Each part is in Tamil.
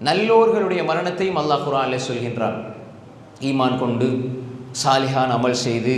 நல்லோர்களுடைய மரணத்தையும் அல்லாஹ் குரானில் சொல்கின்றான். ஈமான் கொண்டு சாலிஹான் அமல் செய்து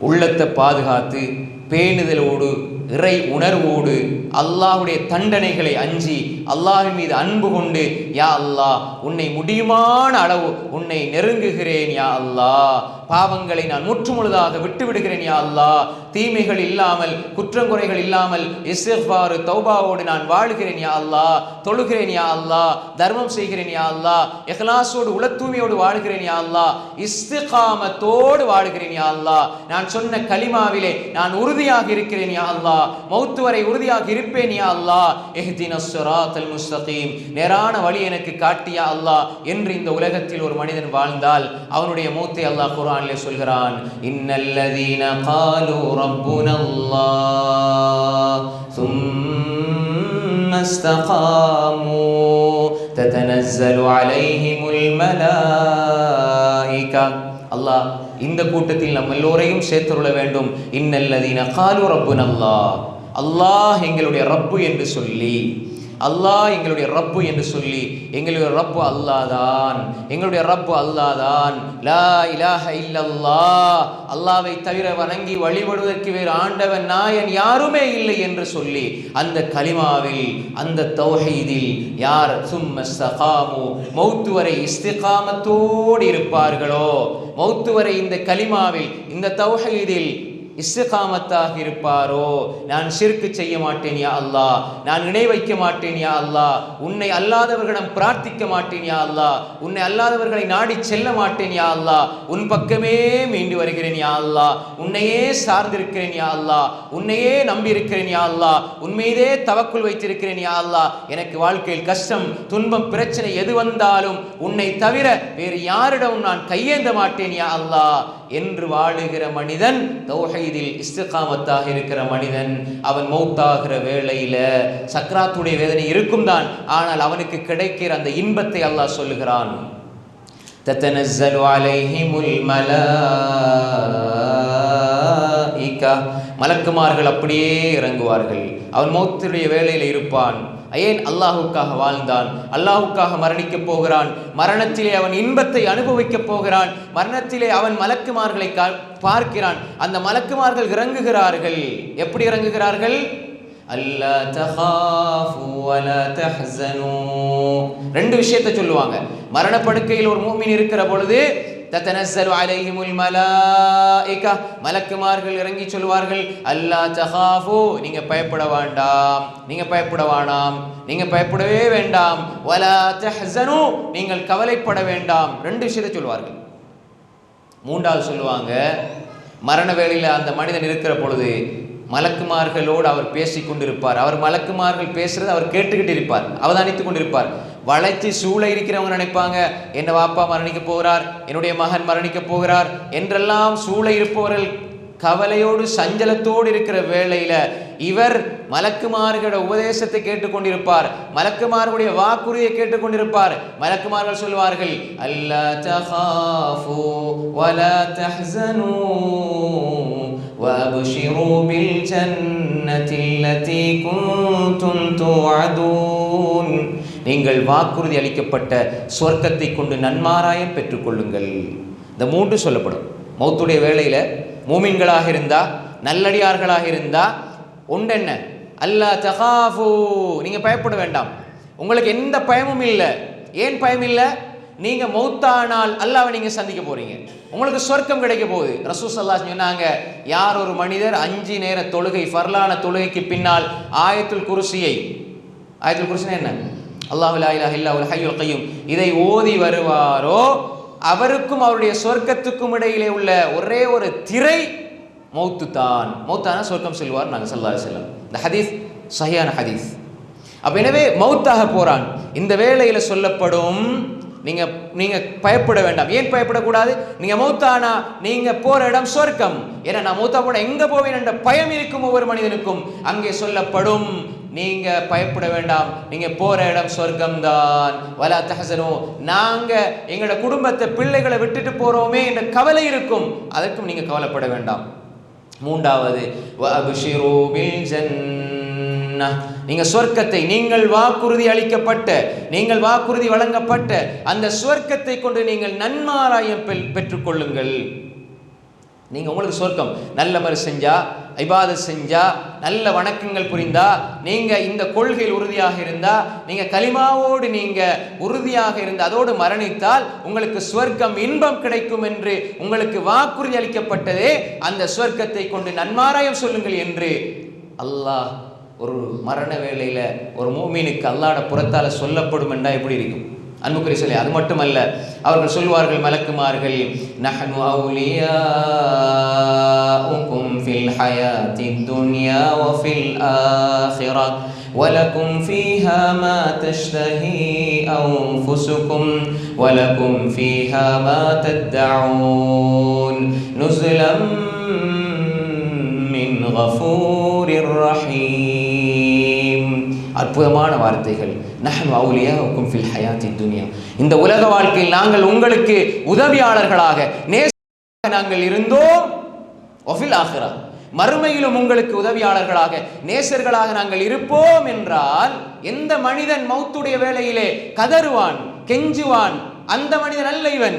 உள்ளத்தை பாதுகாத்து பேணுதலோடு இறை உணர்வோடு அல்லாஹுடைய தண்டனைகளை அஞ்சி அல்லாஹின் மீது அன்பு கொண்டு யா அல்லாஹ் உன்னை முடியுமான அளவு உன்னை நெருங்குகிறேன் யா அல்லாஹ். பாவங்களை நான் முற்றுமுழுதாக விட்டுவிடுகிறேன் யா அல்லாஹ். தீமைகள் இல்லாமல் குற்றங்குறைகள் இல்லாமல் இஸ்திஃபாரு தௌபாவோடு நான் வாழுகிறேன் யா அல்லாஹ். தொழுகிறேன் யா அல்லாஹ். தர்மம் செய்கிறேன் யா அல்லா இஹ்லாஸோடு உள தூய்மையோடு வாழ்கிறேன் யா அல்லா இஸ்திகாமத்தோடு வாழுகிறேன் யா அல்லாஹ். நான் சொன்ன கலிமாவிலே நான் உறுதியாக இருக்கிறேன் யா அல்லாஹ். மௌத்து வரை உறுதியாக இருப்பேன் யா அல்லா இஹ்தின ஸிராத்தல் முஸ்தகீம். நேரான வழி எனக்கு காட்டியா அல்லாஹ். என்று இந்த உலகத்தில் ஒரு மனிதன் வாழ்ந்தால் அவனுடைய மூத்தை அல்லாஹ் குரான் குர்ஆனிலே சொல்கிறான் இன்னல்லதீன காலு ரப்புன அல்லாஹ் ثم استقاموا تتنزل عليهم الملائكة அல்லாஹ் இந்த கூட்டத்தில் நம்ம எல்லோரையும் சேர்த்துள்ள வேண்டும் இன்னல்லதீன காலு ரப்புன் அல்லாஹ் அல்லாஹ் எங்களுடைய ரப்பு என்று சொல்லி அல்லாஹ் எங்களுடைய ரப்பு என்று சொல்லி எங்களுடைய ரப்பு அல்லாதான் எங்களுடைய ரப்பு அல்லாதான். லா இலாஹ இல்லல்லாஹ் அல்லாவை தவிர வணங்கி வழிபடுவதற்கு வேறு ஆண்டவன் நாயன் யாருமே இல்லை என்று சொல்லி அந்த கலிமாவில் அந்த தௌஹீதில் யார்? சும்மஸ்தகாமு மௌத்து வரை இஸ்திகாமத்தோடு இருப்பார்களோ? மௌத்து வரை இந்த கலிமாவில் இந்த தௌஹீதில் இஸ்ஸகாமத்தாக இருப்பாரோ? நான் ஷிர்க்கு செய்ய மாட்டேன் யா அல்லா நான் இணை வைக்க மாட்டேன் யா அல்லாஹ். உன்னை அல்லாதவர்களிடம் பிரார்த்திக்க மாட்டேன் யா அல்லாஹ். உன்னை அல்லாதவர்களை நாடி செல்ல மாட்டேன் யா அல்லாஹ். உன் பக்கமே மீண்டு வருகிறேன் யா அல்லாஹ். உன்னையே சார்ந்திருக்கிறேன் யா அல்லா உன்னையே நம்பியிருக்கிறேன் யா அல்லாஹ். உன்மீதே தவக்குள் வைத்திருக்கிறேன் யா அல்லாஹ். எனக்கு வாழ்க்கையில் கஷ்டம் துன்பம் பிரச்சனை எது வந்தாலும் உன்னை தவிர வேறு யாரிடமும் நான் கையேந்த மாட்டேன் யா அல்லாஹ். என்று வாழுகிற மனிதன் தௌஹீதில் இஸ்திகாமத்தாக இருக்கிற மனிதன் அவன் மௌத்தாகிற வேளையில சக்ராத்துடைய வேதனை இருக்கும் தான் ஆனால் அவனுக்கு கிடைக்கிற அந்த இன்பத்தை அல்லாஹ் சொல்லுகிறான் تتنزل عليهم الملائكة மலக்குமார்கள் அப்படியே இறங்குவார்கள் அவன் மௌத்துடைய வேளையில் இருப்பான் ஏன் அல்லாஹுக்காக வாழ்ந்தான்? அல்லாஹுக்காக மரணிக்கப் போகிறான். மரணத்திலே அவன் இன்பத்தை அனுபவிக்கப் போகிறான். மரணத்திலே அவன் மலக்குமார்களை கா- பார்க்கிறான். அந்த மலக்குமார்கள் இறங்குகிறார்கள். எப்படி இறங்குகிறார்கள்? அல்லா தஹாஃபு வலா தஹ்சனு. ரெண்டு விஷயத்தை சொல்லுவாங்க. மரணப்படுக்கையில் ஒரு மூமின் இருக்கிற பொழுது தத்தனஸ்ஸலு அலைஹிமுல் மலாயிகா மலக்குமார்கள் இறங்கி சொல்வார்கள் அல்லா தஹாஃபு நீங்க பயப்பட வேண்டாம் நீங்க பயப்பட வேணாம் நீங்க பயப்படவே வேண்டாம். வலா தஹ்சனு நீங்கள் கவலைப்பட வேண்டாம். ரெண்டு விஷயத்தை சொல்வார்கள். மூன்றாவது சொல்லுவாங்க மரண வேளையில் அந்த மனிதன் இருக்கிற பொழுது மலக்குமார்களோடு அவர் பேசி கொண்டிருப்பார். அவர் மலக்குமார்கள் பேசுறது அவர் கேட்டுக்கிட்டு இருப்பார். அவதானித்துக் கொண்டிருப்பார். வளைத்து சூழ இருக்கிறவங்க நினைப்பாங்க என்ன வாப்பா மரணிக்க போகிறார் என்னுடைய மகன் மரணிக்க போகிறார் என்றெல்லாம் சூழ இருப்பவர்கள் கவலையோடு சஞ்சலத்தோடு இருக்கிற வேளையில இவர் மலக்குமார்களோட உபதேசத்தை கேட்டுக்கொண்டிருப்பார் மலக்குமார்களுடைய வாக்குறுதியை கேட்டுக்கொண்டிருப்பார் மலக்குமார்கள் சொல்வார்கள் அல்லா தஹாஃபு வலா தஹ்சனு وابشروا بالجنة التي كنتم توعدون நீங்கள் வாக்குறுதி அளிக்கப்பட்ட சொர்க்கத்தை கொண்டு நன்மாராயம் பெற்றுக்கொள்ளுங்கள். இந்த மூன்று சொல்லப்படும். மௌத்துடைய வேலையில் மூமின்களாக இருந்தால் நல்லடியார்களாக இருந்தா உண்டென்ன? அல்லா தகாஃபு. நீங்கள் பயப்பட வேண்டாம். உங்களுக்கு எந்த பயமும் இல்லை. ஏன் பயம் இல்லை? நீங்கள் மௌத்தானால் அல்லாவை நீங்கள் சந்திக்க போகிறீங்க உங்களுக்கு சொர்க்கம் கிடைக்க போகுது. ரசூ சல்லா சொன்னாங்க யார் ஒரு மனிதர் அஞ்சு நேர தொழுகை ஃபர்லான தொழுகைக்கு பின்னால் ஆயத்துல் குருசியை ஆயத்துல் குருசினா என்ன? அல்லாஹு லா இல்லா உல் இதை ஓதி வருவாரோ அவருக்கும் அவருடைய சொர்க்கத்துக்கும் இடையிலே உள்ள ஒரே ஒரு திரை மௌத்து தான் மௌத்தான சொர்க்கம் செல்வார் நாங்கள் சல்லா செல்லம் இந்த ஹதீஸ் சஹியான ஹதீஸ். அப்போ எனவே மௌத்தாக போறான். இந்த வேளையில சொல்லப்படும் நீங்க நீங்க பயப்பட வேண்டாம். ஏன் பயப்படக்கூடாது? நீங்க மௌத்தானா நீங்க போற இடம் சொர்க்கம். ஏன்னா நான் மௌத்தா போன எங்க போவேன் என்ற பயம் இருக்கும் ஒவ்வொரு மனிதனுக்கும். அங்கே சொல்லப்படும் நீங்க பயப்பட வேண்டாம். நீங்க போற இடம் சொர்க்கம்தான். வலா தஹசனோ நாங்க எங்களோட குடும்பத்தை பிள்ளைகளை விட்டுட்டு போறோமே என்ற கவலை இருக்கும். அதற்கும் நீங்க கவலைப்பட வேண்டாம். மூன்றாவது வஅப்ஷிரு நீங்க சொர்க்கத்தை நீங்கள் வாக்குறுதி அளிக்கப்பட்ட நீங்கள் வாக்குறுதி வழங்கப்பட்ட அந்த சொர்க்கத்தை கொண்டு நீங்கள் நன்மாராயம் பெற்றுக்கொள்ளுங்கள். நீங்கள் உங்களுக்கு சொர்க்கம். நல்ல மாதிரி செஞ்சா ஐபாத செஞ்சா நல்ல வணக்கங்கள் புரிந்தா நீங்கள் இந்த கொள்கையில் உறுதியாக இருந்தா நீங்கள் கலிமாவோடு நீங்கள் உறுதியாக இருந்து அதோடு மரணித்தால் உங்களுக்கு சுவர்க்கம் இன்பம் கிடைக்கும் என்று உங்களுக்கு வாக்குறுதி அளிக்கப்பட்டதே அந்த சுவர்க்கத்தை கொண்டு நன்மாராயம் சொல்லுங்கள் என்று அல்லாஹ் ஒரு மரண வேளையில் ஒரு மூமீனுக்கு அல்லாட புறத்தால் சொல்லப்படும் என்றால் எப்படி இருக்கும்? அன்புக்குரிய சொல்லி அது மட்டுமல்ல அவர்கள் சொல்வார்கள் மலக்குமார்கள் நஹனு அவுலியா உக்கும் ஃபில் ஹயாத்தி துன்யா ஃபில் ஆஹிரா ولكم فيها ما تشتهي أنفسكم ولكم فيها ما تدعون نزلا من غفور رحيم அற்புதமான வார்த்தைகள். நஹன் அவுலியா உக்கும் ஃபில் ஹயாத்தி துனியா. இந்த உலக வாழ்க்கையில் நாங்கள் உங்களுக்கு உதவியாளர்களாக நேச நாங்கள் இருந்தோம். ஒஃபில் ஆகிறா மறுமையிலும் உங்களுக்கு உதவியாளர்களாக நேசர்களாக நாங்கள் இருப்போம் என்றால் எந்த மனிதன் மௌத்துடைய வேலையிலே கதறுவான் கெஞ்சுவான் அந்த மனிதன் அல்ல இவன்.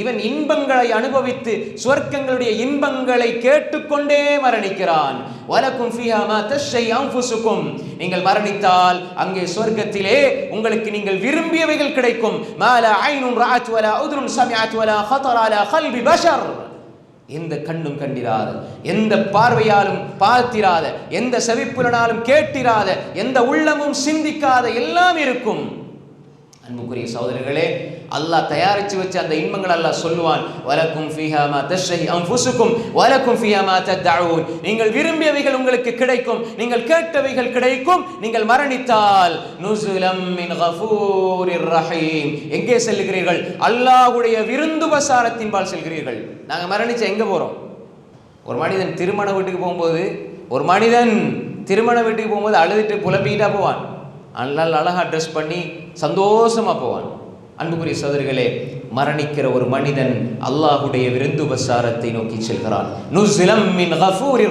இவன் இன்பங்களை அனுபவித்து சுவர்க்கங்களுடைய இன்பங்களை கேட்டுக்கொண்டே மரணிக்கிறான். வலக்கும் ஃபியாமா தஷை அம்புசுக்கும் நீங்கள் மரணித்தால் அங்கே சொர்க்கத்திலே உங்களுக்கு நீங்கள் விரும்பியவைகள் கிடைக்கும். மால ஐனும் ராத் வலா உதுரும் சமியாத் வலா ஹதராலா ஹல்பி பஷர். எந்த கண்ணும் கண்டிராத எந்த பார்வையாலும் பார்த்திராத எந்த செவிப்புலனாலும் கேட்டிராத எந்த உள்ளமும் சிந்திக்காத எல்லாம் இருக்கும். அன்புக்குரிய சகோதரர்களே அல்லாஹ் தயாரிச்சு வச்ச அந்த இன்பங்கள் அல்லாஹ் சொல்லுவான் வலக்கும் ஃபீஹாமா தஷ்ஷை தஷ்ஹி வலக்கும் ஃபீஹாமா தத்தாவும் நீங்கள் விரும்பியவைகள் உங்களுக்கு கிடைக்கும் நீங்கள் கேட்டவைகள் கிடைக்கும் நீங்கள் மரணித்தால் நுசுலம் மின் கஃபூரிர் ரஹீம். எங்கே செல்கிறீர்கள் அல்லாஹ்வுடைய விருந்து பசாரத்தின்பால் செல்கிறீர்கள். நாங்கள் மரணிச்ச எங்கே போகிறோம் ஒரு மனிதன் திருமண வீட்டுக்கு போகும்போது ஒரு மனிதன் திருமண வீட்டுக்கு போகும்போது அழுதுட்டு புலம்பிக்கிட்டா போவான். நல்லா அழகா ட்ரெஸ் பண்ணி சந்தோஷமாக போவான். அன்புக்குரிய சோதரிகளே மரணிக்கிற ஒரு மனிதன் அல்லாஹுடைய விருந்து உபசாரத்தை நோக்கி செல்கிறான்.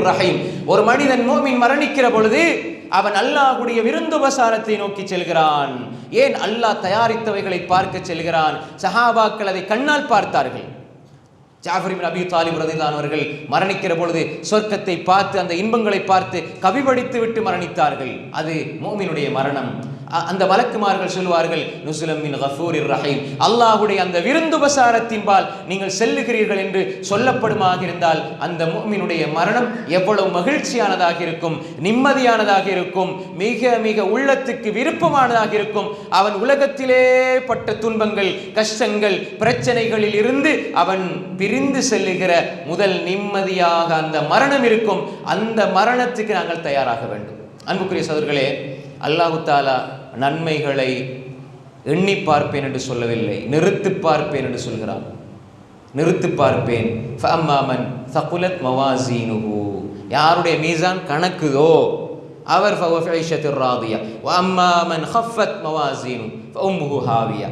ரஹீம். ஒரு மனிதன் மோமின் மரணிக்கிற பொழுது அவன் அல்லாஹுடைய விருந்து உபசாரத்தை நோக்கி செல்கிறான். ஏன் அல்லாஹ் தயாரித்தவைகளை பார்க்க செல்கிறான்? சஹாபாக்கள் அதை கண்ணால் பார்த்தார்கள். ஜாஃபர் அபி தாலிப் ரதிலானவர்கள் மரணிக்கிற பொழுது சொர்க்கத்தை பார்த்து அந்த இன்பங்களை பார்த்து கவிபடித்து விட்டு மரணித்தார்கள். அது மோமினுடைய மரணம். அந்த வழக்குமார்கள் சொல்வார்கள் நுசுலமின் மின் கஃபூரிர் ரஹீம். அல்லாஹ்வுடைய அந்த விருந்துபசாரத்தின்பால் நீங்கள் செல்லுகிறீர்கள் என்று சொல்லப்படுமாக இருந்தால் அந்த மோமினுடைய மரணம் எவ்வளவு மகிழ்ச்சியானதாக இருக்கும் நிம்மதியானதாக இருக்கும் மிக மிக உள்ளத்துக்கு விருப்பமானதாக இருக்கும். அவன் உலகத்திலே பட்ட துன்பங்கள் கஷ்டங்கள் பிரச்சனைகளில் இருந்து அவன் பிரிந்து செல்லுகிற முதல் நிம்மதியாக அந்த மரணம் இருக்கும். அந்த மரணத்துக்கு நாங்கள் தயாராக வேண்டும். அன்புக்குரிய சோதர்களே அல்லாஹு தாலா நன்மைகளை எண்ணி பார்ப்பேன் என்று சொல்லவில்லை. நிறுத்து பார்ப்பேன் என்று சொல்கிறான். நிறுத்து பார்ப்பேன். ஃபஅம்மாமன் தகுலத் மவாசீனுஹு யாருடைய மீசான்? கணக்குதோ. அவர் ஃபஹுவ ராதியா. ஹஃபத் மவாசீனு ஃபஉம்முஹு ஹாவியா.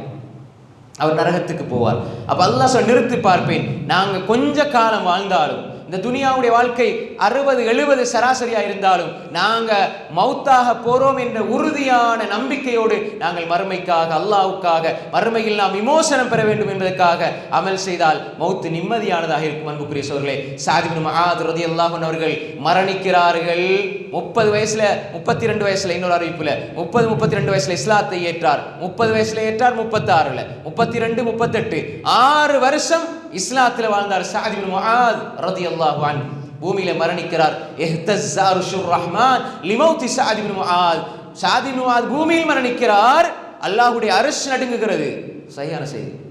அவர் நரகத்துக்கு போவார். அப்போ அல்லாஹ் சொல்ல நிறுத்தி பார்ப்பேன். நாங்கள் கொஞ்ச காலம் வாழ்ந்தாலும் இந்த துனியாவுடைய வாழ்க்கை அறுபது எழுபது சராசரியா இருந்தாலும் நாங்க மௌத்தாக போறோம் என்ற உறுதியான நம்பிக்கையோடு நாங்கள் மறுமைக்காக அல்லாஹ்வுக்காக மறுமையில் நாம் விமோசனம் பெற வேண்டும் என்பதற்காக அமல் செய்தால் மௌத்து நிம்மதியானதாக இருக்கும் அன்புக்குரிய சோர்களே. சாதிபின் மகாத் ரதி அல்லாஹன் அவர்கள் மரணிக்கிறார்கள். முப்பது வயசுல முப்பத்தி ரெண்டு வயசுல இன்னொரு அறிவிப்புல முப்பது முப்பத்தி ரெண்டு வயசுல இஸ்லாத்தை ஏற்றார். முப்பது வயசுல ஏற்றார் முப்பத்தி ஆறுல முப்பத்தி ரெண்டு முப்பத்தெட்டு. ஆறு வருஷம் இஸ்லாத்தில் வாழ்ந்தார் சாதிபின் முஆத் ரலியல்லாஹு அன்ஹு பூமியில மரணிக்கிறார். இஹ்தஸ்ஸ அர்ஷுர் ரஹ்மான் லிமௌத்தி சாதி பின் முஆத். சாதி பின் முஆத் பூமியில் மரணிக்கிறார். அல்லாஹ்வுடைய அரசு நடுங்குகிறது. சரியான செய்தி.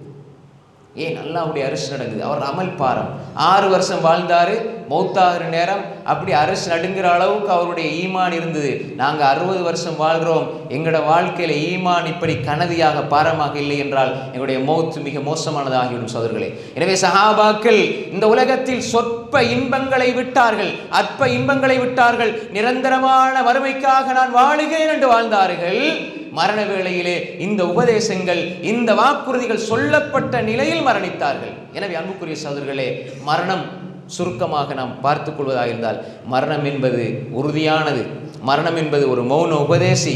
ஏன் அல்லாவுடைய அரசு நடக்குது. அவர் அமல் பாரம். ஆறு வருஷம் வாழ்ந்தாரு மௌத்தாகிற நேரம் அப்படி அரசு நடுங்கிற அளவுக்கு அவருடைய ஈமான் இருந்தது. நாங்கள் அறுபது வருஷம் வாழ்கிறோம் எங்களோட வாழ்க்கையில் ஈமான் இப்படி கனதியாக பாரமாக இல்லை என்றால் எங்களுடைய மௌத் மிக மோசமானதாகிவிடும் சோதர்களே எனவே சஹாபாக்கள் இந்த உலகத்தில் சொற்ப இன்பங்களை விட்டார்கள். அற்ப இன்பங்களை விட்டார்கள். நிரந்தரமான வறுமைக்காக நான் வாழுகிறேன் என்று வாழ்ந்தார்கள். மரண வேளையிலே இந்த உபதேசங்கள் இந்த வாக்குறுதிகள் சொல்லப்பட்ட நிலையில் மரணித்தார்கள். எனவே அன்புக்குரிய சகோதரர்களே மரணம் சுருக்கமாக நாம் பார்த்துக் கொள்வதாக இருந்தால் மரணம் என்பது உறுதியானது. மரணம் என்பது ஒரு மௌன உபதேசி.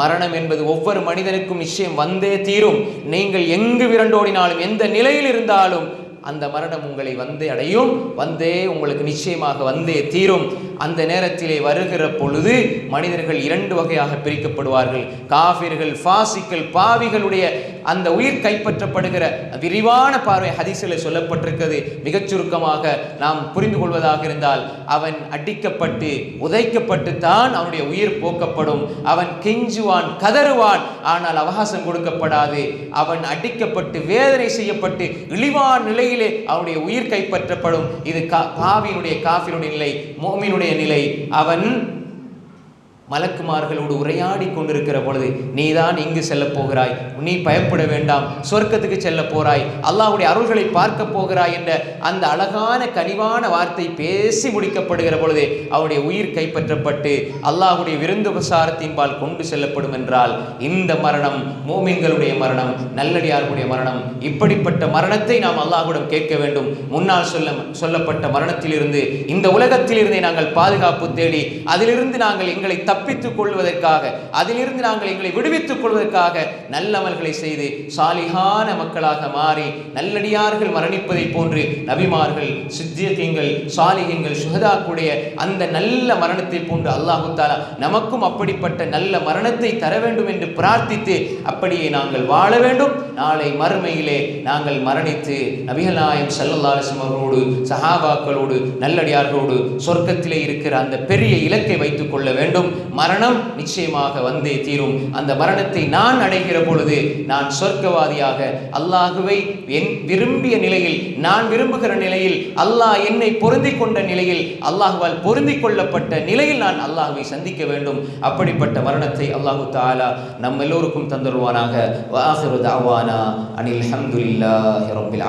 மரணம் என்பது ஒவ்வொரு மனிதனுக்கும் நிச்சயம் வந்தே தீரும். நீங்கள் எங்கு விரண்டோடினாலும் எந்த நிலையில் இருந்தாலும் அந்த மரணம் உங்களை வந்தே அடையும். வந்தே உங்களுக்கு நிச்சயமாக வந்தே தீரும். அந்த நேரத்திலே வருகிற பொழுது மனிதர்கள் இரண்டு வகையாக பிரிக்கப்படுவார்கள். காஃபிர்கள் ஃபாசிக்கள் பாவிகளுடைய அந்த உயிர் கைப்பற்றப்படுகிற விரிவான பார்வை ஹதீசில் சொல்லப்பட்டிருக்கிறது. மிகச் சுருக்கமாக நாம் புரிந்து கொள்வதாக இருந்தால் அவன் அடிக்கப்பட்டு உதைக்கப்பட்டு தான் அவனுடைய உயிர் போக்கப்படும். அவன் கெஞ்சுவான் கதறுவான் ஆனால் அவகாசம் கொடுக்கப்படாது. அவன் அடிக்கப்பட்டு வேதனை செய்யப்பட்டு இழிவான நிலையிலே அவனுடைய உயிர் கைப்பற்றப்படும். இது கா பாவியினுடைய காஃபினுடைய நிலை மோமினுடைய நிலை. அவன் மலக்குமார்களோடு உரையாடி கொண்டிருக்கிற பொழுது நீதான் இங்கு செல்ல போகிறாய். நீ பயப்பட வேண்டாம். சொர்க்கத்துக்கு செல்ல போகிறாய். அல்லாஹுடைய அருள்களை பார்க்க போகிறாய் என்ற அந்த அழகான கனிவான வார்த்தை பேசி முடிக்கப்படுகிற பொழுது அவருடைய உயிர் கைப்பற்றப்பட்டு அல்லாஹுடைய விருந்து பிரசாரத்தின்பால் கொண்டு செல்லப்படும் என்றால் இந்த மரணம் மோமின்களுடைய மரணம் நல்லடியார்களுடைய மரணம் இப்படிப்பட்ட மரணத்தை நாம் அல்லாஹுடன் கேட்க வேண்டும். முன்னால் சொல்ல சொல்லப்பட்ட மரணத்திலிருந்து இந்த உலகத்திலிருந்தே நாங்கள் பாதுகாப்பு தேடி அதிலிருந்து நாங்கள் எங்களை தப்பித்துக் கொள்வதற்காக அதிலிருந்து நாங்கள் எங்களை விடுவித்துக் கொள்வதற்காக நல்லமல்களை செய்து சாலிகான மக்களாக மாறி நல்லடியார்கள் மரணிப்பதைப் போன்று நபிமார்கள் சித்தியகங்கள் சாலிகங்கள் சுகதாக்குடைய அந்த நல்ல மரணத்தை போன்று அல்லாஹு தாலா நமக்கும் அப்படிப்பட்ட நல்ல மரணத்தை தர வேண்டும் என்று பிரார்த்தித்து அப்படியே நாங்கள் வாழ வேண்டும். நாளை மறுமையிலே நாங்கள் மரணித்து நபிகள் நாயம் சல்லல்லாஹம் அவர்களோடு சஹாபாக்களோடு நல்லடியார்களோடு சொர்க்கத்திலே இருக்கிற அந்த பெரிய இலக்கை வைத்துக் கொள்ள வேண்டும். மரணம் நிச்சயமாக வந்தே தீரும். அந்த மரணத்தை நான் அடைகிற பொழுது நான் சொர்க்கவாதியாக அல்லாஹுவை என் விரும்பிய நிலையில் நான் விரும்புகிற நிலையில் அல்லாஹ் என்னை பொருந்தி கொண்ட நிலையில் அல்லாஹுவால் பொருந்தி கொள்ளப்பட்ட நிலையில் நான் அல்லாஹுவை சந்திக்க வேண்டும். அப்படிப்பட்ட மரணத்தை அல்லாஹு தாலா நம் எல்லோருக்கும் தந்துருவானாக வாஹிரு தாவானா அனில் அஹமதுல்லா ரப்பில்